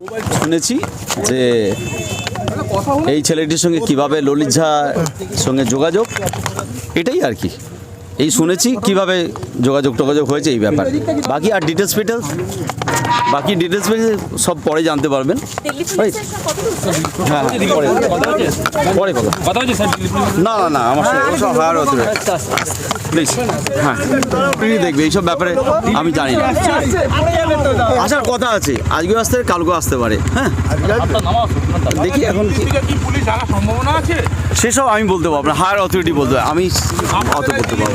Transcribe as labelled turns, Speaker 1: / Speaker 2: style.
Speaker 1: শুনেছি যে এই ছেলেটির সঙ্গে কীভাবে ললিত সঙ্গে যোগাযোগ এটাই আর কি। এই শুনেছি কীভাবে যোগাযোগ টোগাযোগ হয়েছে এই ব্যাপার। বাকি আর ডিটেলস ফিটেলস? বাকি ডিটেলস সব পরে জানতে পারবেন। হ্যাঁ হ্যাঁ, পরে কথা না না না আমার ওসব হতে প্লিজ হ্যাঁ তুমি দেখবে এইসব ব্যাপারে আমি জানি না। আসার কথা আছে আজকেও আসতে পারে কালকেও আসতে পারে হ্যাঁ। দেখি এখন সেসব আমি বলতে পারব না হায়ার অথরিটি বলতে আমি অত বলতে পারব